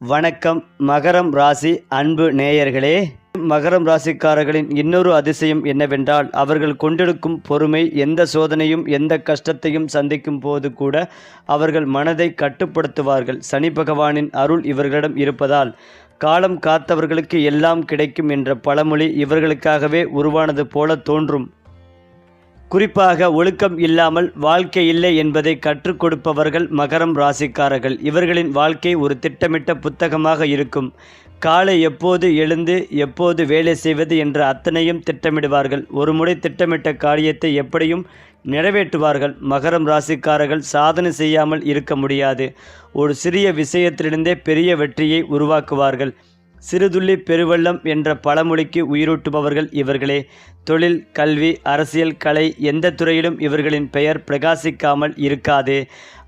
வணக்கம். மகரம் ராசி அன்பு நேயர்களே. மகரம் ராசிக்காரர்களின் இன்னொரு அதிசயம் என்னவென்றால் அவர்கள் கொண்டிருக்கும் பொறுமை எந்த சோதனையும் எந்த கஷ்டத்தையும் சந்திக்கும் போது கூட அவர்கள் மனதை கட்டுப்படுத்துவார்கள். சனி பகவானின் அருள் இவர்களிடம் இருப்பதால் காலம் காத்தவர்களுக்கு எல்லாம் கிடைக்கும் என்ற பழமொழி இவர்களுக்காகவே உருவானது போல தோன்றும். குறிப்பாக ஒழுக்கம் இல்லாமல் வாழ்க்கை இல்லை என்பதை கற்றுக் கொடுப்பவர்கள் மகரம் ராசிக்காரர்கள். இவர்களின் வாழ்க்கை ஒரு திட்டமிட்ட புத்தகமாக இருக்கும். காலை எப்போது எழுந்து எப்போது வேலை செய்வது என்ற அத்தனையும் திட்டமிடுவார்கள். ஒரு முறை திட்டமிட்ட காரியத்தை எப்படியும் நிறைவேற்றுவார்கள். மகரம் ராசிக்காரர்கள் சாதனை செய்யாமல் இருக்க முடியாது. ஒரு சிறிய விஷயத்திலிருந்தே பெரிய வெற்றியை உருவாக்குவார்கள். சிறுதுள்ளி பெருவெள்ளம் என்ற பழமொழிக்கு உயிரூட்டுபவர்கள் இவர்களே. தொழில் கல்வி அரசியல் கலை எந்த துறையிலும் இவர்களின் பெயர் பிரகாசிக்காமல் இருக்காது.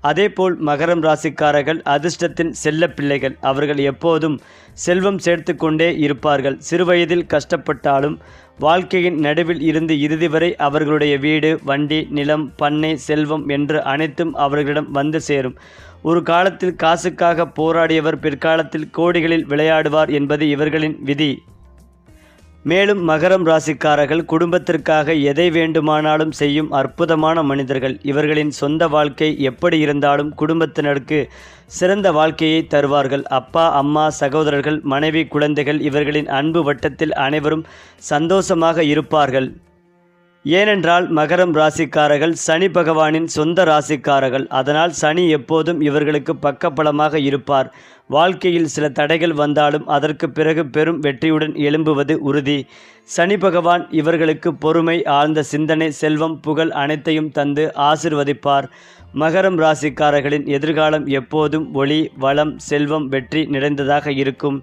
அதேபோல் மகரம் ராசிக்காரர்கள் அதிர்ஷ்டத்தின் செல்ல பிள்ளைகள் அவர்கள் எப்போதும் செல்வம் சேர்த்து கொண்டே இருப்பார்கள். சிறுவயதில் கஷ்டப்பட்டாலும் வாழ்க்கையின் நடுவில் இருந்து இறுதி வரை அவர்களுடைய வீடு வண்டி நிலம் பண்ணை செல்வம் என்று அனைத்தும் அவர்களிடம் வந்து சேரும். ஒரு காலத்தில் காசுக்காக போராடியவர் பிற்காலத்தில் கோடிகளில் விளையாடுவார் என்பது இவர்களின் விதி. மேலும் மகரம் ராசிக்காரர்கள் குடும்பத்திற்காக எதை வேண்டுமானாலும் செய்யும் அற்புதமான மனிதர்கள். இவர்களின் சொந்த வாழ்க்கை எப்படி இருந்தாலும் குடும்பத்தினருக்கு சிறந்த வாழ்க்கையை தருவார்கள். அப்பா அம்மா சகோதரர்கள் மனைவி குழந்தைகள் இவர்களின் அன்பு வட்டத்தில் அனைவரும் சந்தோஷமாக இருப்பார்கள். ஏனென்றால் மகரம் ராசிக்காரர்கள் சனி பகவானின் சொந்த ராசிக்காரர்கள். அதனால் சனி எப்போதும் இவர்களுக்கு பக்கபலமாக இருப்பார். வாழ்க்கையில் சில தடைகள் வந்தாலும் அதற்கு பிறகு பெரும் வெற்றியுடன் எழும்புவது உறுதி. சனி பகவான் இவர்களுக்கு பொறுமை ஆழ்ந்த சிந்தனை செல்வம் புகழ் அனைத்தையும் தந்து ஆசிர்வதிப்பார். மகரம் ராசிக்காரர்களின் எதிர்காலம் எப்போதும் ஒளி வளம் செல்வம் வெற்றி நிறைந்ததாக இருக்கும்.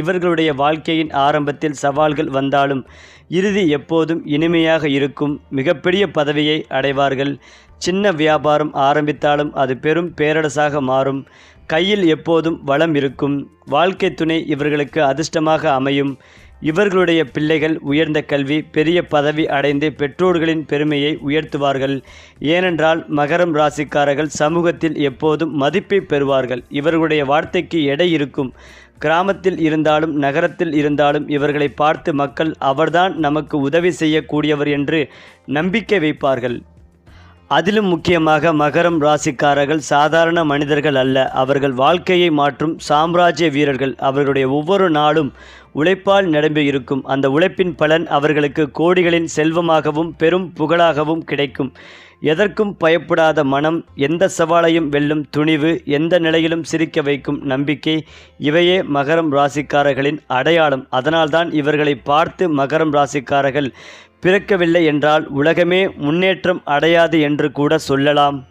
இவர்களுடைய வாழ்க்கையின் ஆரம்பத்தில் சவால்கள் வந்தாலும் இறுதி எப்போதும் இனிமையாக இருக்கும். மிகப்பெரிய பதவியை அடைவார்கள். சின்ன வியாபாரம் ஆரம்பித்தாலும் அது பெரும் பேரரசாக மாறும். கையில் எப்போதும் வளம் இருக்கும். வாழ்க்கை துணை இவர்களுக்கு அதிர்ஷ்டமாக அமையும். இவர்களுடைய பிள்ளைகள் உயர்ந்த கல்வி பெரிய பதவி அடைந்து பெற்றோர்களின் பெருமையை உயர்த்துவார்கள். ஏனென்றால் மகரம் ராசிக்காரர்கள் சமூகத்தில் எப்போதும் மதிப்பை பெறுவார்கள். இவர்களுடைய வார்த்தைக்கு எடை இருக்கும். கிராமத்தில் இருந்தாலும் நகரத்தில் இருந்தாலும் இவர்களை பார்த்து மக்கள் அவர்தான் நமக்கு உதவி செய்யக்கூடியவர் என்று நம்பிக்கை வைப்பார்கள். அதிலும் முக்கியமாக மகரம் ராசிக்காரர்கள் சாதாரண மனிதர்கள் அல்ல. அவர்கள் வாழ்க்கையை மாற்றும் சாம்ராஜ்ய வீரர்கள். அவர்களுடைய ஒவ்வொரு நாளும் உழைப்பால் நிரம்பி இருக்கும். அந்த உழைப்பின் பலன் அவர்களுக்கு கோடிகளின் செல்வமாகவும் பெரும் புகழாகவும் கிடைக்கும். எதற்கும் பயப்படாத மனம் எந்த சவாலையும் வெல்லும் துணிவு எந்த நிலையிலும் சிரிக்க வைக்கும் நம்பிக்கை இவையே மகரம் ராசிக்காரர்களின் அடையாளம். அதனால்தான் இவர்களை பார்த்து மகரம் ராசிக்காரர்கள் பிறக்கவில்லை என்றால் உலகமே முன்னேற்றம் அடையாது என்று கூட சொல்லலாம்.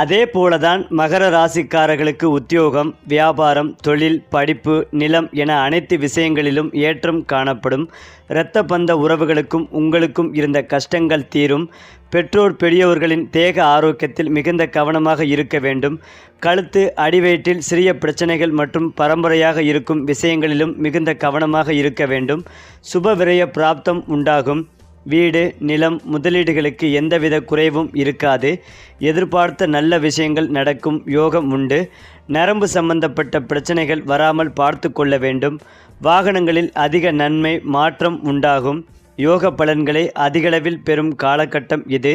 அதே போலதான் மகர ராசிக்காரர்களுக்கு உத்தியோகம் வியாபாரம் தொழில் படிப்பு நிலம் என அனைத்து விஷயங்களிலும் ஏற்றம் காணப்படும். இரத்த பந்த உறவுகளுக்கும் உங்களுக்கும் இருந்த கஷ்டங்கள் தீரும். பெற்றோர் பெரியவர்களின் தேக ஆரோக்கியத்தில் மிகுந்த கவனமாக இருக்க வேண்டும். கழுத்து அடிவயிற்றில் சிறிய பிரச்சனைகள் மற்றும் பரம்பரையாக இருக்கும் விஷயங்களிலும் மிகுந்த கவனமாக இருக்க வேண்டும். சுப விரய பிராப்தம் உண்டாகும். வீடு நிலம் முதலீடுகளுக்கு எந்தவித குறைவும் இருக்காது. எதிர்பார்த்த நல்ல விஷயங்கள் நடக்கும் யோகம் உண்டு. நரம்பு சம்பந்தப்பட்ட பிரச்சனைகள் வராமல் பார்த்து கொள்ள வேண்டும். வாகனங்களில் அதிக நன்மை மாற்றம் உண்டாகும். யோக பலன்களை அதிகளவில் பெறும் காலகட்டம் இது.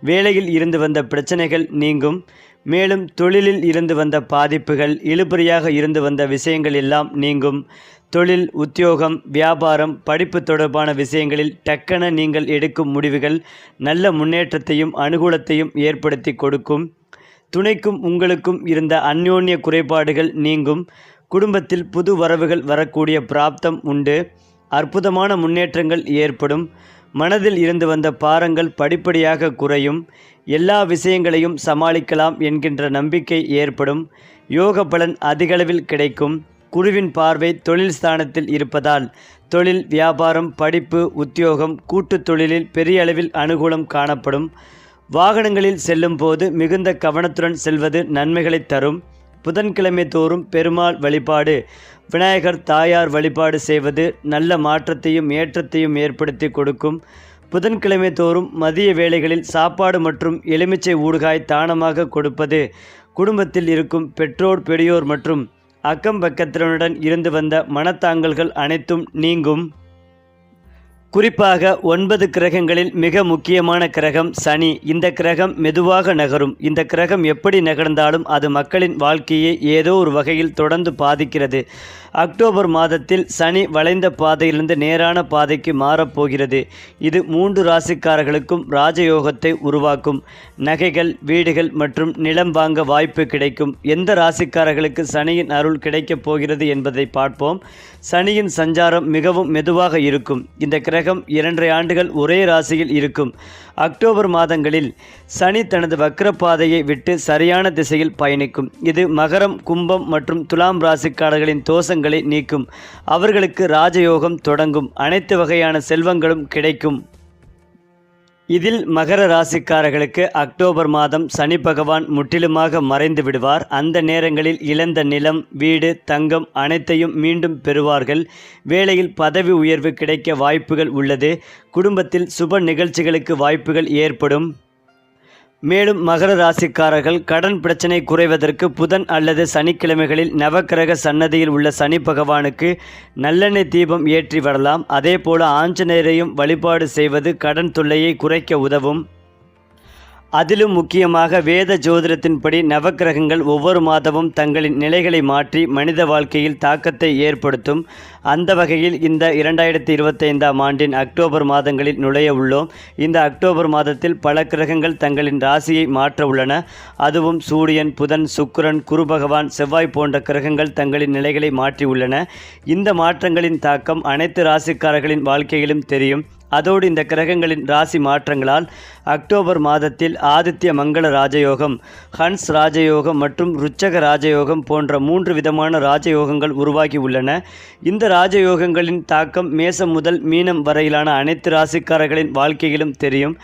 வேலையில் இருந்து வந்த பிரச்சனைகள் நீங்கும். மேலும் தொழிலில் இருந்து வந்த பாதிப்புகள் இழுபறியாக இருந்து வந்த விஷயங்கள் எல்லாம் நீங்கும். தொழில் உத்தியோகம் வியாபாரம் படிப்பு தொடர்பான விஷயங்களில் டக்கென நீங்கள் எடுக்கும் முடிவுகள் நல்ல முன்னேற்றத்தையும் அனுகூலத்தையும் ஏற்படுத்தி கொடுக்கும். துணைக்கும் உங்களுக்கும் இருந்த அந்யோன்ய குறைபாடுகள் நீங்கும். குடும்பத்தில் புது வரவுகள் வரக்கூடிய பிராப்தம் உண்டு. அற்புதமான முன்னேற்றங்கள் ஏற்படும். மனதில் இருந்து வந்த பாரங்கள் படிப்படியாக குறையும். எல்லா விஷயங்களையும் சமாளிக்கலாம் என்கின்ற நம்பிக்கை ஏற்படும். யோக பலன் அதிகளவில் கிடைக்கும். குருவின் பார்வை தொழில் ஸ்தானத்தில் இருப்பதால் தொழில் வியாபாரம் படிப்பு உத்தியோகம் கூட்டு தொழிலில் பெரிய அளவில் அனுகூலம் காணப்படும். வாகனங்களில் செல்லும் போது மிகுந்த கவனத்துடன் செல்வது நன்மைகளை தரும். புதன்கிழமை தோறும் பெருமாள் வழிபாடு விநாயகர் தாயார் வழிபாடு செய்வது நல்ல மாற்றத்தையும் ஏற்றத்தையும் ஏற்படுத்தி கொடுக்கும். புதன்கிழமை தோறும் மதிய வேளைகளில் சாப்பாடு மற்றும் எலுமிச்சை ஊடுகாய் தானமாக கொடுப்பது குடும்பத்தில் இருக்கும் பெற்றோர் பெரியோர் மற்றும் அக்கம் பக்கத்தினருடன் இருந்து வந்த மனத்தாங்கல்கள் அனைத்தும் நீங்கும். குறிப்பாக ஒன்பது கிரகங்களில் மிக முக்கியமான கிரகம் சனி. இந்த கிரகம் மெதுவாக நகரும். இந்த கிரகம் எப்படி நகர்ந்தாலும் அது மக்களின் வாழ்க்கையை ஏதோ ஒரு வகையில் தொடர்ந்து பாதிக்கிறது. அக்டோபர் மாதத்தில் சனி வளைந்த பாதையிலிருந்து நேரான பாதைக்கு மாறப்போகிறது. இது மூன்று ராசிக்காரர்களுக்கும் ராஜயோகத்தை உருவாக்கும். நகைகள் வீடுகள் மற்றும் நிலம் வாங்க வாய்ப்பு கிடைக்கும். எந்த ராசிக்காரர்களுக்கு சனியின் அருள் கிடைக்கப் போகிறது என்பதை பார்ப்போம். சனியின் சஞ்சாரம் மிகவும் மெதுவாக இருக்கும். இந்த கிரகம் இரண்டரை ஆண்டுகள் ஒரே ராசியில் இருக்கும். அக்டோபர் மாதங்களில் சனி தனது வக்ரப்பாதையை விட்டு சரியான திசையில் பயணிக்கும். இது மகரம் கும்பம் மற்றும் துலாம் ராசிக்காரர்களின் தோஷங்களை நீக்கும். அவர்களுக்கு ராஜயோகம் தொடங்கும். அனைத்து வகையான செல்வங்களும் கிடைக்கும். இதில் மகர ராசிக்காரர்களுக்கு அக்டோபர் மாதம் சனி பகவான் முற்றிலுமாக மறைந்து விடுவார். அந்த நேரங்களில் இழந்த நிலம் வீடு தங்கம் அனைத்தையும் மீண்டும் பெறுவார்கள். வேலையில் பதவி உயர்வு கிடைக்க வாய்ப்புகள் உள்ளது. குடும்பத்தில் சுப நிகழ்ச்சிகளுக்கு வாய்ப்புகள் ஏற்படும். மேலும் மகர ராசிக்காரர்கள் கடன் பிரச்சனை குறைவதற்கு புதன் அல்லது சனிக்கிழமைகளில் நவக்கிரக சன்னதியில் உள்ள சனி பகவானுக்கு நல்லெண்ணெய் தீபம் ஏற்றி வரலாம். அதேபோல ஆஞ்சநேயரையும் வழிபாடு செய்வது கடன் தொல்லையை குறைக்க உதவும். அதிலும் முக்கியமாக வேத ஜோதிடத்தின்படி நவக்கிரகங்கள் ஒவ்வொரு மாதமும் தங்களின் நிலைகளை மாற்றி மனித வாழ்க்கையில் தாக்கத்தை ஏற்படுத்தும். அந்த வகையில் இந்த இரண்டாயிரத்தி இருபத்தைந்தாம் ஆண்டின் அக்டோபர் மாதங்களில் நுழைய உள்ளோம். இந்த அக்டோபர் மாதத்தில் பல கிரகங்கள் தங்களின் ராசியை மாற்ற உள்ளன. அதுவும் சூரியன் புதன் சுக்கிரன் குரு பகவான் செவ்வாய் போன்ற கிரகங்கள் தங்களின் நிலைகளை மாற்றியுள்ளன இந்த மாற்றங்களின் தாக்கம் அனைத்து ராசிக்காரர்களின் வாழ்க்கையிலும் தெரியும். அதோடு இந்த கிரகங்களின் ராசி மாற்றங்களால் அக்டோபர் மாதத்தில் ஆதித்ய மங்கள ராஜயோகம் ஹன்ஸ் ராஜயோகம் மற்றும் ருச்சக ராஜயோகம் போன்ற மூன்று விதமான ராஜயோகங்கள் உருவாகி உள்ளன. இந்த ராஜயோகங்களின் தாக்கம் மேசம் முதல் மீனம் வரையிலான அனைத்து ராசிக்காரர்களின் வாழ்க்கையிலும் தெரியும்.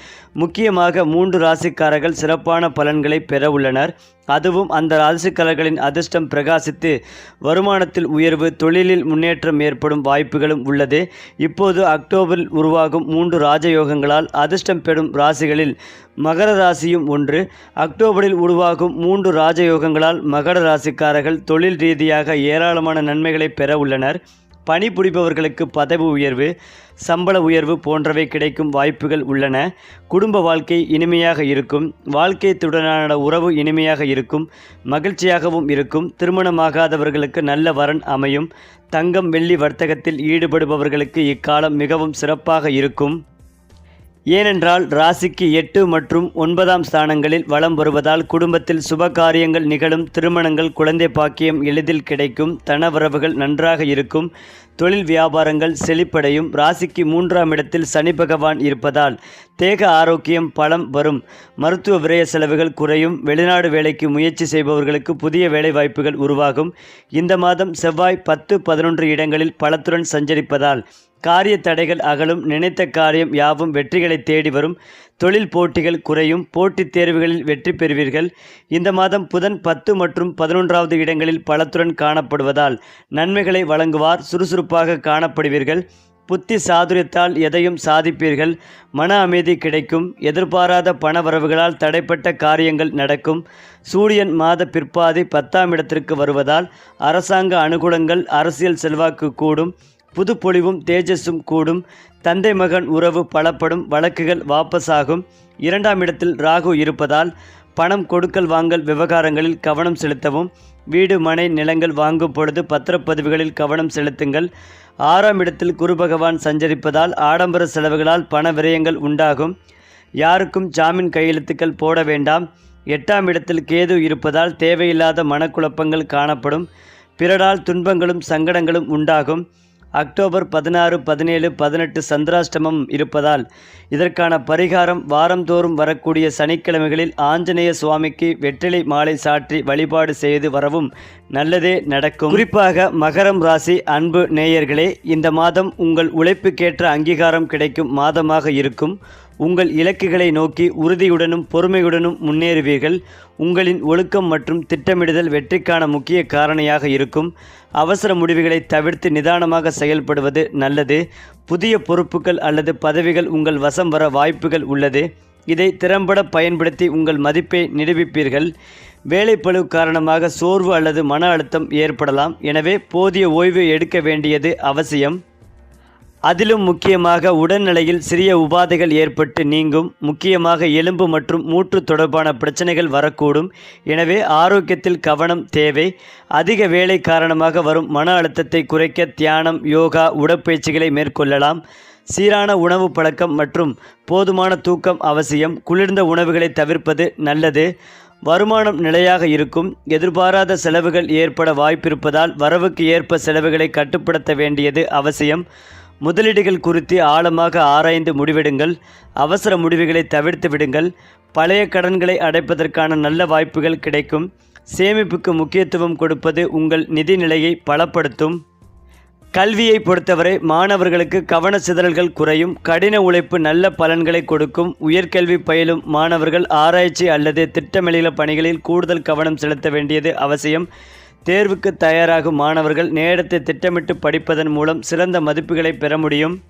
முக்கியமாக மூன்று ராசிக்காரர்கள் சிறப்பான பலன்களை பெற உள்ளனர். அதுவும் அந்த ராசிக்காரர்களின் அதிர்ஷ்டம் பிரகாசித்து வருமானத்தில் உயர்வு தொழிலில் முன்னேற்றம் ஏற்படும் வாய்ப்புகளும் உள்ளது. இப்போது அக்டோபரில் உருவாகும் மூன்று ராஜயோகங்களால் அதிர்ஷ்டம் பெறும் ராசிகளில் மகர ராசியும் ஒன்று. அக்டோபரில் உருவாகும் மூன்று ராஜயோகங்களால் மகர ராசிக்காரர்கள் தொழில் ரீதியாக ஏராளமான நன்மைகளை பெற உள்ளனர். பணிபுரிபவர்களுக்கு பதவி உயர்வு சம்பள உயர்வு போன்றவை கிடைக்கும் வாய்ப்புகள் உள்ளன. குடும்ப வாழ்க்கை இனிமையாக இருக்கும். வாழ்க்கைத்துடனான உறவு இனிமையாக இருக்கும். மகிழ்ச்சியாகவும் இருக்கும். திருமணமாகாதவர்களுக்கு நல்ல வரன் அமையும். தங்கம் வெள்ளி வர்த்தகத்தில் ஈடுபடுபவர்களுக்கு இக்காலம் மிகவும் சிறப்பாக இருக்கும். ஏனென்றால் ராசிக்கு எட்டு மற்றும் ஒன்பதாம் ஸ்தானங்களில் வலம் வருவதால் குடும்பத்தில் சுப காரியங்கள் நிகழும் திருமணங்கள் குழந்தை பாக்கியம் எளிதில் கிடைக்கும் தனவரவுகள் நன்றாக இருக்கும். தொழில் வியாபாரங்கள் செழிப்படையும். ராசிக்கு மூன்றாம் இடத்தில் சனி பகவான் இருப்பதால் தேக ஆரோக்கியம் பலம் வரும். மருத்துவ விரய செலவுகள் குறையும். வெளிநாடு வேலைக்கு முயற்சி செய்பவர்களுக்கு புதிய வேலை வாய்ப்புகள் உருவாகும். இந்த மாதம் செவ்வாய் பத்து பதினொன்று இடங்களில் பலத்துடன் சஞ்சரிப்பதால் காரிய தடைகள் அகலும். நினைத்த காரியம் யாவும் வெற்றிகளை தேடி வரும். தொழில் போட்டிகள் குறையும் போட்டித் தேர்வுகளில் வெற்றி பெறுவீர்கள். இந்த மாதம் புதன் பத்து மற்றும் பதினொன்றாவது இடங்களில் பலத்துடன் காணப்படுவதால் நன்மைகளை வழங்குவார் சுறுசுறுப்பாக காணப்படுவீர்கள். புத்தி சாதுரியத்தால் எதையும் சாதிப்பீர்கள். மன அமைதி கிடைக்கும். எதிர்பாராத பண வரவுகளால் தடைப்பட்ட காரியங்கள் நடக்கும். சூரியன் மாத பிற்பாதி பத்தாம் இடத்திற்கு வருவதால் அரசாங்க அனுகூலங்கள் அரசியல் செல்வாக்கு கூடும். புதுப்பொழிவும் தேஜஸும் கூடும். தந்தை மகன் உறவு பலப்படும். வழக்குகள் வாபஸாகும். இரண்டாம் இடத்தில் ராகு இருப்பதால் பணம் கொடுக்கல் வாங்கல் விவகாரங்களில் கவனம் செலுத்தவும். வீடு மனை நிலங்கள் வாங்கும் பொழுது பத்திரப்பதிவுகளில் கவனம் செலுத்துங்கள். ஆறாம் இடத்தில் குரு பகவான் சஞ்சரிப்பதால் ஆடம்பர செலவுகளால் பண விரயங்கள் உண்டாகும். யாருக்கும் ஜாமீன் கையெழுத்துக்கள் போட வேண்டாம். எட்டாம் இடத்தில் கேது இருப்பதால் தேவையில்லாத மனக்குழப்பங்கள் காணப்படும். பிறரால் துன்பங்களும் சங்கடங்களும் உண்டாகும். அக்டோபர் பதினாறு பதினேழு பதினெட்டு சந்திராஷ்டமம் இருப்பதால் இதற்கான பரிகாரம் வாரந்தோறும் வரக்கூடிய சனிக்கிழமைகளில் ஆஞ்சநேய சுவாமிக்கு வெற்றிலை மாலை சாற்றி வழிபாடு செய்து வரவும் நல்லதே நடக்கும். குறிப்பாக மகரம் ராசி அன்பு நேயர்களே இந்த மாதம் உங்கள் உழைப்புக்கேற்ற அங்கீகாரம் கிடைக்கும் மாதமாக இருக்கும். உங்கள் இலக்குகளை நோக்கி உறுதியுடனும் பொறுமையுடனும் முன்னேறுவீர்கள். உங்களின் ஒழுக்கம் மற்றும் திட்டமிடுதல் வெற்றிக்கான முக்கிய காரணியாக இருக்கும். அவசர முடிவுகளை தவிர்த்து நிதானமாக செயல்படுவது நல்லது. புதிய பொறுப்புகள் அல்லது பதவிகள் உங்கள் வசம் வர வாய்ப்புகள் உள்ளது. இதை திறம்பட பயன்படுத்தி உங்கள் மதிப்பை நிரூபிப்பீர்கள். வேலைப்பளு காரணமாக சோர்வு அல்லது மன அழுத்தம் ஏற்படலாம். எனவே போதிய ஓய்வு எடுக்க வேண்டியது அவசியம். அதிலும் முக்கியமாக உடல்நிலையில் சிறிய உபாதைகள் ஏற்பட்டு நீங்கும் முக்கியமாக எலும்பு மற்றும் மூட்டு தொடர்பான பிரச்சனைகள் வரக்கூடும். எனவே ஆரோக்கியத்தில் கவனம் தேவை. அதிக வேலை காரணமாக வரும் மன அழுத்தத்தை குறைக்க தியானம் யோகா உடற்பயிற்சிகளை மேற்கொள்ளலாம். சீரான உணவு பழக்கம் மற்றும் போதுமான தூக்கம் அவசியம். குளிர்ந்த உணவுகளை தவிர்ப்பது நல்லது. வருமானம் நிலையாக இருக்கும். எதிர்பாராத செலவுகள் ஏற்பட வாய்ப்பிருப்பதால் வரவுக்கு ஏற்ப செலவுகளை கட்டுப்படுத்த வேண்டியது அவசியம். முதலீடுகள் குறித்து ஆழமாக ஆராய்ந்து முடிவெடுங்கள். அவசர முடிவுகளை தவிர்த்து விடுங்கள். பழைய கடன்களை அடைப்பதற்கான நல்ல வாய்ப்புகள் கிடைக்கும். சேமிப்புக்கு முக்கியத்துவம் கொடுப்பது உங்கள் நிதி நிலையை பலப்படுத்தும். கல்வியை பொறுத்தவரை மாணவர்களுக்கு கவன சிதறல்கள் குறையும். கடின உழைப்பு நல்ல பலன்களை கொடுக்கும். உயர்கல்வி பயிலும் மாணவர்கள் ஆராய்ச்சி அல்லது திட்டமிடல பணிகளில் கூடுதல் கவனம் செலுத்த வேண்டியது அவசியம். தேர்வுக்கு தயாராகும் மாணவர்கள் நேரத்தை திட்டமிட்டு படிப்பதன் மூலம் சிறந்த மதிப்புகளை பெற முடியும்.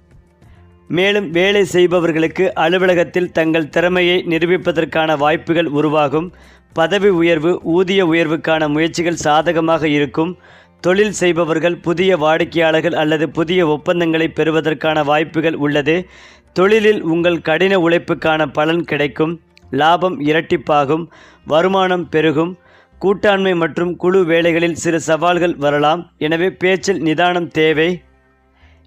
மேலும் வேலை செய்பவர்களுக்கு அலுவலகத்தில் தங்கள் திறமையை நிரூபிப்பதற்கான வாய்ப்புகள் உருவாகும். பதவி உயர்வு ஊதிய உயர்வுக்கான முயற்சிகள் சாதகமாக இருக்கும். தொழில் செய்பவர்கள் புதிய வாடிக்கையாளர்கள் அல்லது புதிய ஒப்பந்தங்களை பெறுவதற்கான வாய்ப்புகள் உள்ளது. தொழிலில் உங்கள் கடின உழைப்புக்கான பலன் கிடைக்கும். லாபம் இரட்டிப்பாகும். வருமானம் பெருகும். கூட்டாண்மை மற்றும் குழு வேலைகளில் சிறு சவால்கள் வரலாம். எனவே பேச்சில் நிதானம் தேவை.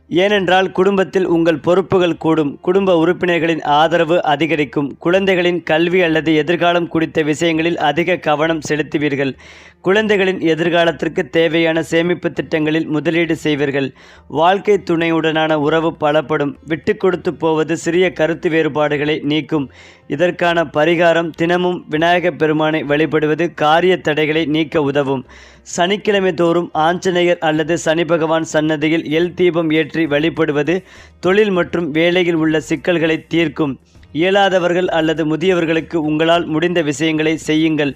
ஏனென்றால் குடும்பத்தில் உங்கள் பொறுப்புகள் கூடும். குடும்ப உறுப்பினர்களின் ஆதரவு அதிகரிக்கும். குழந்தைகளின் கல்வி அல்லது எதிர்காலம் குறித்த விஷயங்களில் அதிக கவனம் செலுத்துவீர்கள். குழந்தைகளின் எதிர்காலத்திற்கு தேவையான சேமிப்பு திட்டங்களில் முதலீடு செய்வீர்கள். வாழ்க்கை துணையுடனான உறவு பலப்படும். விட்டு கொடுத்து போவது சிறிய கருத்து வேறுபாடுகளை நீக்கும். இதற்கான பரிகாரம் தினமும் விநாயகப் பெருமானை வழிபடுவது காரிய தடைகளை நீக்க உதவும். சனிக்கிழமை தோறும் ஆஞ்சநேயர் அல்லது சனி பகவான் சன்னதியில் எல் தீபம் ஏற்றி வழிபடுவது தொழில் மற்றும் வேலையில் உள்ள சிக்கல்களை தீர்க்கும். இயலாதவர்கள் அல்லது முதியவர்களுக்கு உங்களால் முடிந்த விஷயங்களை செய்யுங்கள்.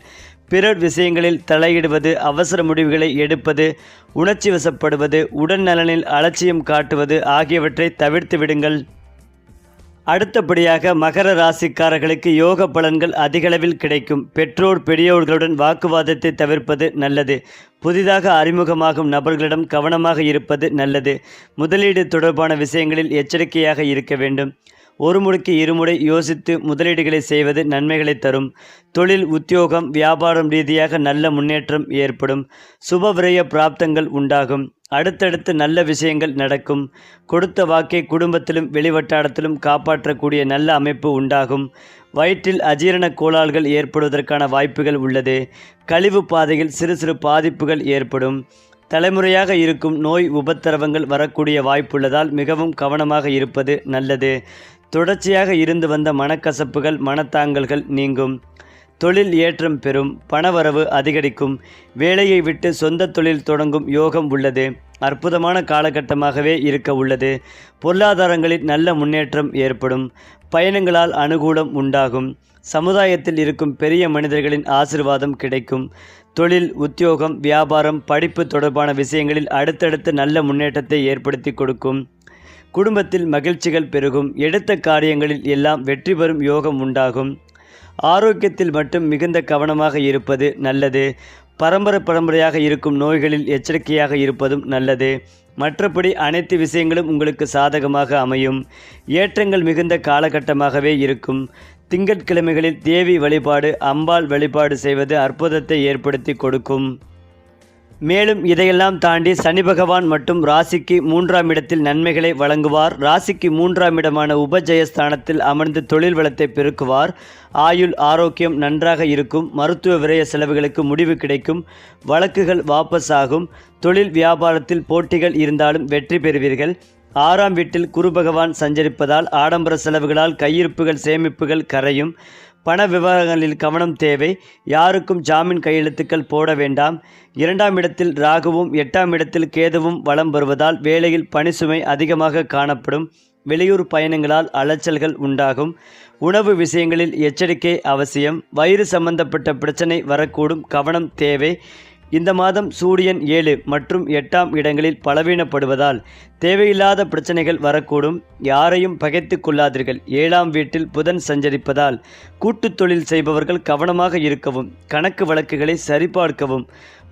பிறர் விஷயங்களில் தலையிடுவது அவசர முடிவுகளை எடுப்பது உணர்ச்சி வசப்படுவது உடல் நலனில் அலட்சியம் காட்டுவது ஆகியவற்றை தவிர்த்து விடுங்கள். அடுத்தபடியாக மகர ராசிக்காரர்களுக்கு யோக பலன்கள் அதிகளவில் கிடைக்கும். பெற்றோர் பெரியோர்களுடன் வாக்குவாதத்தை தவிர்ப்பது நல்லது. புதிதாக அறிமுகமாகும் நபர்களிடம் கவனமாக இருப்பது நல்லது. முதலீடு தொடர்பான விஷயங்களில் எச்சரிக்கையாக இருக்க வேண்டும். ஒரு முறைக்கு இருமுறை யோசித்து முதலீடுகளை செய்வது நன்மைகளை தரும். தொழில் உத்தியோகம் வியாபாரம் ரீதியாக நல்ல முன்னேற்றம் ஏற்படும். சுப விரய பிராப்தங்கள் உண்டாகும். அடுத்தடுத்து நல்ல விஷயங்கள் நடக்கும். கொடுத்த வாக்கை குடும்பத்திலும் வெளிவட்டாரத்திலும் காப்பாற்றக்கூடிய நல்ல அமைப்பு உண்டாகும். வயிற்றில் அஜீரண கோளாறுகள் ஏற்படுவதற்கான வாய்ப்புகள் உள்ளது. கழிவு பாதையில் சிறு சிறு பாதிப்புகள் ஏற்படும். தலைமுறையாக இருக்கும் நோய் உபத்திரவங்கள் வரக்கூடிய வாய்ப்புள்ளதால் மிகவும் கவனமாக இருப்பது நல்லது. தொடர்ச்சியாக இருந்து வந்த மனக்கசப்புகள் மனத்தாங்கல்கள் நீங்கும். தொழில் ஏற்றம் பெறும் பணவரவு அதிகரிக்கும் வேலையை விட்டு சொந்த தொழில் தொடங்கும் யோகம் உள்ளது. அற்புதமான காலகட்டமாகவே இருக்க உள்ளது. பொருளாதாரங்களில் நல்ல முன்னேற்றம் ஏற்படும். பயணங்களால் அனுகூலம் உண்டாகும். சமுதாயத்தில் இருக்கும் பெரிய மனிதர்களின் ஆசிர்வாதம் கிடைக்கும். தொழில் உத்தியோகம் வியாபாரம் படிப்பு தொடர்பான விஷயங்களில் அடுத்தடுத்து நல்ல முன்னேற்றத்தை ஏற்படுத்தி கொடுக்கும். குடும்பத்தில் மகிழ்ச்சிகள் பெருகும். எடுத்த காரியங்களில் எல்லாம் வெற்றி பெறும் யோகம் உண்டாகும். ஆரோக்கியத்தில் மட்டும் மிகுந்த கவனமாக இருப்பது நல்லது. பரம்பரை பரம்பரையாக இருக்கும் நோய்களில் எச்சரிக்கையாக இருப்பதும் நல்லது. மற்றபடி அனைத்து விஷயங்களும் உங்களுக்கு சாதகமாக அமையும். ஏற்றங்கள் மிகுந்த காலகட்டமாகவே இருக்கும். திங்கட்கிழமைகளில் தேவி வழிபாடு அம்பாள் வழிபாடு செய்வது அற்புதத்தை ஏற்படுத்தி கொடுக்கும். மேலும் இதையெல்லாம் தாண்டி சனி பகவான் மற்றும் ராசிக்கு மூன்றாம் இடத்தில் நன்மைகளை வழங்குவார். ராசிக்கு மூன்றாம் இடமான உபஜயஸ்தானத்தில் அமர்ந்து தொழில் வளத்தை பெருக்குவார். ஆயுள் ஆரோக்கியம் நன்றாக இருக்கும். மருத்துவ விரய செலவுகளுக்கு முடிவு கிடைக்கும். வழக்குகள் வாபஸ் ஆகும். தொழில் வியாபாரத்தில் போட்டிகள் இருந்தாலும் வெற்றி பெறுவீர்கள். ஆறாம் வீட்டில் குரு பகவான் சஞ்சரிப்பதால் ஆடம்பர செலவுகளால் கையிருப்புகள் சேமிப்புகள் கரையும். பண விவகாரங்களில் கவனம் தேவை. யாருக்கும் ஜாமீன் கையெழுத்துக்கள் போட வேண்டாம். இரண்டாம் இடத்தில் ராகுவும் எட்டாம் இடத்தில் கேதுவும் வலம் வருவதால் வேலையில் பணிசுமை அதிகமாக காணப்படும். வெளியூர் பயணங்களால் அலைச்சல்கள் உண்டாகும். உணவு விஷயங்களில் எச்சரிக்கை அவசியம். வயிறு சம்பந்தப்பட்ட பிரச்சனை வரக்கூடும். கவனம் தேவை. இந்த மாதம் சூரியன் ஏழு மற்றும் எட்டாம் இடங்களில் பலவீனப்படுவதால் தேவையில்லாத பிரச்சனைகள் வரக்கூடும். யாரையும் பகைத்து கொள்ளாதீர்கள். ஏழாம் வீட்டில் புதன் சஞ்சரிப்பதால் கூட்டுத் தொழில் செய்பவர்கள் கவனமாக இருக்கவும் கணக்கு வழக்குகளை சரிபார்க்கவும்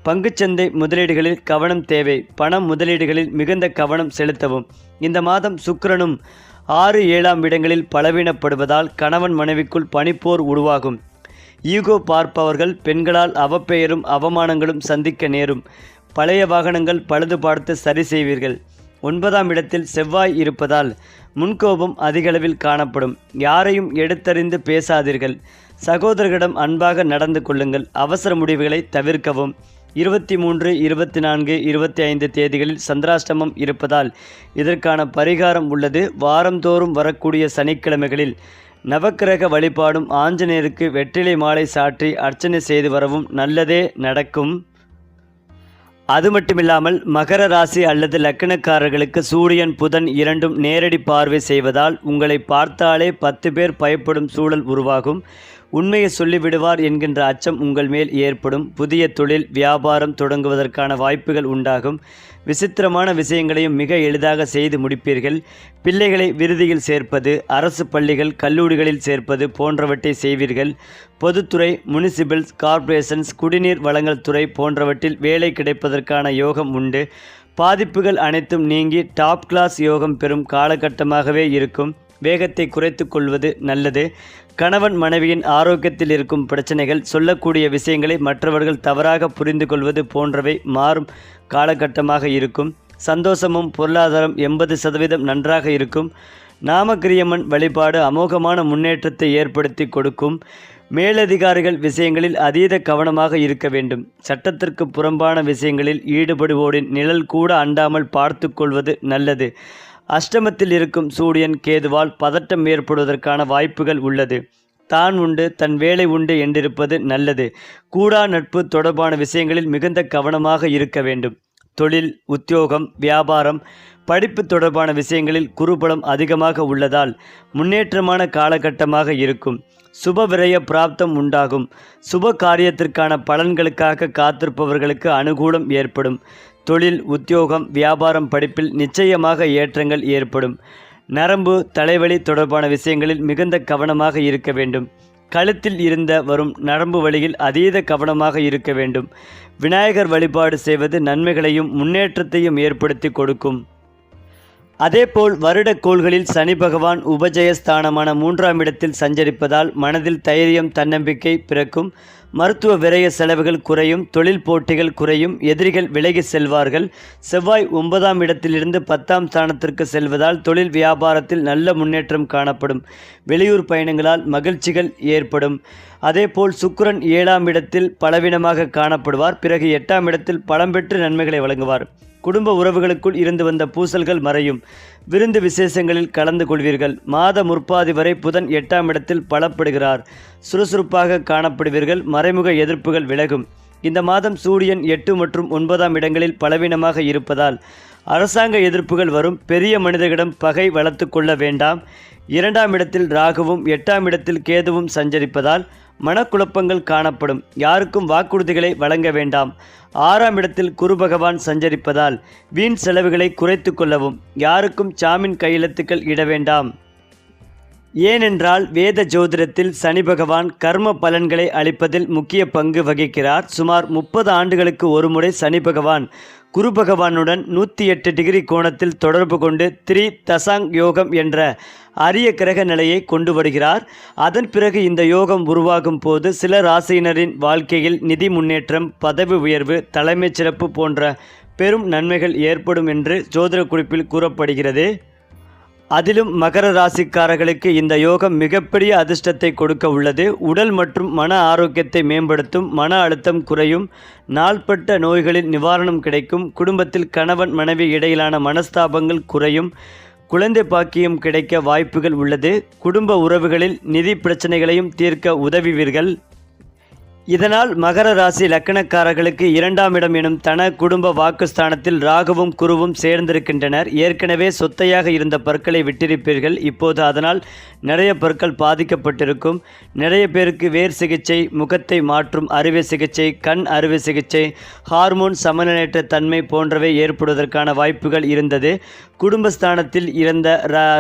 பங்குச்சந்தை முதலீடுகளில் கவனம் தேவை பணம் முதலீடுகளில் மிகுந்த கவனம் செலுத்தவும். இந்த மாதம் சுக்கிரனும் ஆறு ஏழாம் இடங்களில் பலவீனப்படுவதால் கணவன் மனைவிக்குள் பனிப்போர் உருவாகும். ஈகோ பார்ப்பவர்கள் பெண்களால் அவப்பெயரும் அவமானங்களும் சந்திக்க நேரும். பழைய வாகனங்கள் பழுது பார்த்து சரி செய்வீர்கள். ஒன்பதாம் இடத்தில் செவ்வாய் இருப்பதால் முன்கோபம் அதிகளவில் காணப்படும். யாரையும் எடுத்தறிந்து பேசாதீர்கள். சகோதரர்களிடம் அன்பாக நடந்து கொள்ளுங்கள். அவசர முடிவுகளை தவிர்க்கவும். இருபத்தி மூன்று இருபத்தி நான்கு இருபத்தி ஐந்து தேதிகளில் சந்திராஷ்டமம் இருப்பதால் இதற்கான பரிகாரம் உள்ளது. வாரந்தோறும் வரக்கூடிய சனிக்கிழமைகளில் நவக்கிரக வழிபாடும் ஆஞ்சநேயருக்கு வெற்றிலை மாலை சாற்றி அர்ச்சனை செய்து வரவும் நல்லதே நடக்கும். அது மட்டுமில்லாமல் மகர ராசி அல்லது லக்கணக்காரர்களுக்கு சூரியன் புதன் இரண்டும் நேரடி பார்வை செய்வதால் உங்களை பார்த்தாலே பத்து பேர் பயப்படும் சூழல் உருவாகும். உண்மையை சொல்லிவிடுவார் என்கின்ற அச்சம் உங்கள் மேல் ஏற்படும். புதிய தொழில் வியாபாரம் தொடங்குவதற்கான வாய்ப்புகள் உண்டாகும். விசித்திரமான விஷயங்களையும் மிக எளிதாக செய்து முடிப்பீர்கள். பிள்ளைகளை விருதியில் சேர்ப்பது அரசு பள்ளிகள் கல்லூரிகளில் சேர்ப்பது போன்றவற்றை செய்வீர்கள். பொதுத்துறை முனிசிபல்ஸ் கார்ப்பரேஷன்ஸ் குடிநீர் வழங்கல் துறை போன்றவற்றில் வேலை கிடைப்பதற்கான யோகம் உண்டு. பாதிப்புகள் அனைத்தும் நீங்கி டாப் கிளாஸ் யோகம் பெறும் காலகட்டமாகவே இருக்கும். வேகத்தை குறைத்து கொள்வது நல்லது. கணவன் மனைவியின் ஆரோக்கியத்தில் இருக்கும் பிரச்சனைகள் சொல்லக்கூடிய விஷயங்களை மற்றவர்கள் தவறாக புரிந்து கொள்வது போன்றவை மாறும் காலகட்டமாக இருக்கும். சந்தோஷமும் பொருளாதாரம் எண்பது சதவீதம் நன்றாக இருக்கும். நாமகிரியம்மன் வழிபாடு அமோகமான முன்னேற்றத்தை ஏற்படுத்தி கொடுக்கும். மேலதிகாரிகள் விஷயங்களில் அதீத கவனமாக இருக்க வேண்டும். சட்டத்திற்கு புறம்பான விஷயங்களில் ஈடுபடுவோரின் நிழல் கூட அண்டாமல் பார்த்து கொள்வது நல்லது. அஷ்டமத்தில் இருக்கும் சூரியன் கேதுவால் பதட்டம் ஏற்படுவதற்கான வாய்ப்புகள் உள்ளது. தான் உண்டு தன் வேலை உண்டு என்றிருப்பது நல்லது. கூடா நட்பு தொடர்பான விஷயங்களில் மிகுந்த கவனமாக இருக்க வேண்டும். தொழில் உத்தியோகம் வியாபாரம் படிப்பு தொடர்பான விஷயங்களில் குருபலம் அதிகமாக உள்ளதால் முன்னேற்றமான காலகட்டமாக இருக்கும். சுப விரய பிராப்தம் உண்டாகும். சுப காரியத்திற்கான பலன்களுக்காக காத்திருப்பவர்களுக்கு அனுகூலம் ஏற்படும். தொழில் உத்தியோகம் வியாபாரம் படிப்பில் நிச்சயமாக ஏற்றங்கள் ஏற்படும். நரம்பு தலைவலி தொடர்பான விஷயங்களில் மிகுந்த கவனமாக இருக்க வேண்டும். கழுத்தில் இருந்த வரும் நரம்பு வழியில் அதீத கவனமாக இருக்க வேண்டும். விநாயகர் வழிபாடு செய்வது நன்மைகளையும் முன்னேற்றத்தையும் ஏற்படுத்தி கொடுக்கும். அதேபோல் வருடக்கோள்களில் சனி பகவான் உபஜயஸ்தானமான மூன்றாம் இடத்தில் சஞ்சரிப்பதால் மனதில் தைரியம் தன்னம்பிக்கை பிறக்கும். மருத்துவ விரய செலவுகள் குறையும் தொழில் போட்டிகள் குறையும் எதிரிகள் விலகி செல்வார்கள். செவ்வாய் ஒன்பதாம் இடத்திலிருந்து பத்தாம் ஸ்தானத்திற்கு செல்வதால் தொழில் வியாபாரத்தில் நல்ல முன்னேற்றம் காணப்படும். வெளியூர் பயணங்களால் மகிழ்ச்சிகள் ஏற்படும். அதேபோல் சுக்கிரன் ஏழாம் இடத்தில் பலவீனமாக காணப்படுவார். பிறகு எட்டாம் இடத்தில் பலம் பெற்று நன்மைகளை வழங்குவார். குடும்ப உறவுகளுக்குள் இருந்து வந்த பூசல்கள் மறையும். விருந்து விசேஷங்களில் கலந்து கொள்வீர்கள். மாத முற்பாதி வரை புதன் எட்டாம் இடத்தில் பலப்படுகிறார். சுறுசுறுப்பாக காணப்படுவீர்கள். மறைமுக எதிர்ப்புகள் விலகும். இந்த மாதம் சூரியன் எட்டு மற்றும் ஒன்பதாம் இடங்களில் பலவீனமாக இருப்பதால் அரசாங்க எதிர்ப்புகள் வரும். பெரிய மனிதர்களிடம் பகை வளர்த்து கொள்ள வேண்டாம். இரண்டாம் இடத்தில் ராகுவும் எட்டாம் இடத்தில் கேதுவும் சஞ்சரிப்பதால் மனக்குழப்பங்கள் காணப்படும். யாருக்கும் வாக்குறுதிகளை வழங்க வேண்டாம். ஆறாம் இடத்தில் குரு பகவான் சஞ்சரிப்பதால் வீண் செலவுகளை குறைத்து கொள்ளவும். யாருக்கும் ஜாமீன் கையெழுத்துக்கள் இட வேண்டாம். ஏனென்றால் வேத ஜோதிடத்தில் சனி பகவான் கர்ம பலன்களை அளிப்பதில் முக்கிய பங்கு வகிக்கிறார். சுமார் முப்பது ஆண்டுகளுக்கு ஒருமுறை சனி பகவான் குரு பகவானுடன் நூற்றி எட்டு டிகிரி கோணத்தில் தொடர்பு கொண்டு த்ரீ தசாங் யோகம் என்ற அரிய கிரக நிலையை கொண்டு வருகிறார். அதன் பிறகு இந்த யோகம் உருவாகும் போது சில ராசியினரின் வாழ்க்கையில் நிதி முன்னேற்றம் பதவி உயர்வு தலைமைச் சிறப்பு போன்ற பெரும் நன்மைகள் ஏற்படும் என்று ஜோதிட குறிப்பில் கூறப்படுகிறது. அதிலும் மகர ராசிக்காரர்களுக்கு இந்த யோகம் மிகப்பெரிய அதிர்ஷ்டத்தை கொடுக்க உள்ளது. உடல் மற்றும் மன ஆரோக்கியத்தை மேம்படுத்தும் மன அழுத்தம் குறையும் நாள்பட்ட நோய்களில் நிவாரணம் கிடைக்கும் குடும்பத்தில் கணவன் மனைவி இடையிலான மனஸ்தாபங்கள் குறையும் குழந்தை பாக்கியம் கிடைக்க வாய்ப்புகள் உள்ளது. குடும்ப உறவுகளில் நிதி பிரச்சனைகளையும் தீர்க்க உதவுவீர்கள். இதனால் மகர ராசி லக்கணக்காரர்களுக்கு இரண்டாம் இடம் எனும் தன குடும்ப வாக்குஸ்தானத்தில் ராகுவும் குருவும் சேர்ந்திருக்கின்றனர். ஏற்கனவே சொத்தையாக இருந்த பற்களை விட்டிருப்பீர்கள். இப்போது அதனால் நிறைய பற்கள் பாதிக்கப்பட்டிருக்கும். நிறைய பேருக்கு வேர் சிகிச்சை முகத்தை மாற்றும் அறுவை சிகிச்சை கண் அறுவை சிகிச்சை ஹார்மோன் சமநிலையற்ற தன்மை போன்றவை ஏற்படுவதற்கான வாய்ப்புகள் இருந்தது. குடும்பஸ்தானத்தில் இருந்த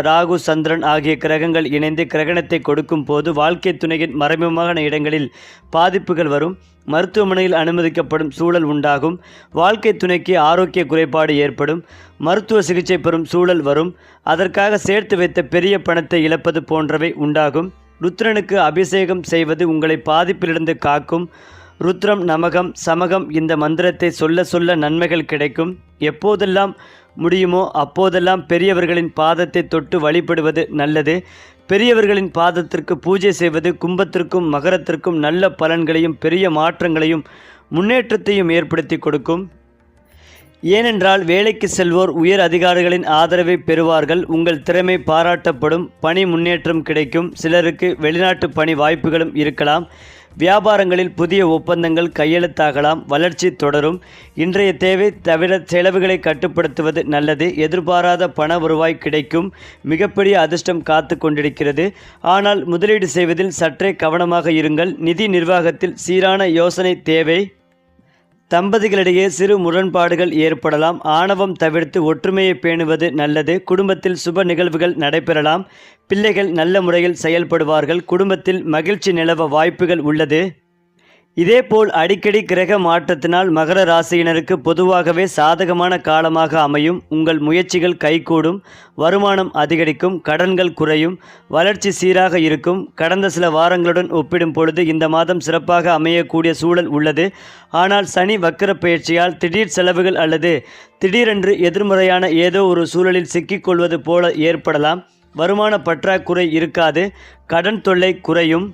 ராகு சந்திரன் ஆகிய கிரகங்கள் இணைந்து கிரகணத்தை கொடுக்கும் போது வாழ்க்கை துணையின் மறைமுகமான இடங்களில் பாதிப்புகள் வரும் மருத்துவமனையில் அனுமதிக்கப்படும் சூழல் உண்டாகும் வாழ்க்கை துணைக்கு ஆரோக்கிய குறைபாடு ஏற்படும் மருத்துவ சிகிச்சை பெறும் சூழல் வரும் அதற்காக சேர்த்து வைத்த பெரிய பணத்தை இழப்பது போன்றவை உண்டாகும். ருத்ரனுக்கு அபிஷேகம் செய்வது உங்களை பாதிப்பிலிருந்து காக்கும். ருத்ரம் நமகம் சமகம் இந்த மந்திரத்தை சொல்ல சொல்ல நன்மைகள் கிடைக்கும். எப்போதெல்லாம் முடியுமோ அப்போதெல்லாம் பெரியவர்களின் பாதத்தை தொட்டு வழிபடுவது நல்லது. பெரியவர்களின் பாதத்திற்கு பூஜை செய்வது கும்பத்திற்கும் மகரத்திற்கும் நல்ல பலன்களையும் பெரிய மாற்றங்களையும் முன்னேற்றத்தையும் ஏற்படுத்தி கொடுக்கும். ஏனென்றால் வேலைக்கு செல்வோர் உயர் அதிகாரிகளின் ஆதரவை பெறுவார்கள். உங்கள் திறமை பாராட்டப்படும் பணி முன்னேற்றம் கிடைக்கும். சிலருக்கு வெளிநாட்டு பணி வாய்ப்புகளும் இருக்கலாம். வியாபாரங்களில் புதிய ஒப்பந்தங்கள் கையெழுத்தாகலாம் வளர்ச்சி தொடரும். இன்றைய தேவை தவிர செலவுகளை கட்டுப்படுத்துவது நல்லது. எதிர்பாராத பண வருவாய் கிடைக்கும். மிகப்பெரிய அதிர்ஷ்டம் காத்து கொண்டிருக்கிறது. ஆனால் முதலீடு செய்வதில் சற்றே கவனமாக இருங்கள். நிதி நிர்வாகத்தில் சீரான யோசனை தேவை. தம்பதிகளிடையே சிறு முரண்பாடுகள் ஏற்படலாம். ஆணவம் தவிர்த்து ஒற்றுமையை பேணுவது நல்லது. குடும்பத்தில் சுப நிகழ்வுகள் நடைபெறலாம். பிள்ளைகள் நல்ல முறையில் செயல்படுவார்கள். குடும்பத்தில் மகிழ்ச்சி நிலவ வாய்ப்புகள் உள்ளது. இதேபோல் அடிக்கடி கிரக மாற்றத்தினால் மகர ராசியினருக்கு பொதுவாகவே சாதகமான காலமாக அமையும். உங்கள் முயற்சிகள் கைகூடும் வருமானம் அதிகரிக்கும் கடன்கள் குறையும் வளர்ச்சி சீராக இருக்கும். கடந்த சில வாரங்களுடன் ஒப்பிடும் பொழுது இந்த மாதம் சிறப்பாக அமையக்கூடிய சூழல் உள்ளது. ஆனால் சனி வக்கர பயிற்சியால் திடீர் செலவுகள் அல்லது திடீரென்று எதிர்மறையான ஏதோ ஒரு சூழலில் சிக்கிக்கொள்வது போல ஏற்படலாம். வருமான பற்றாக்குறை இருக்காது. கடன் தொல்லை குறையும்.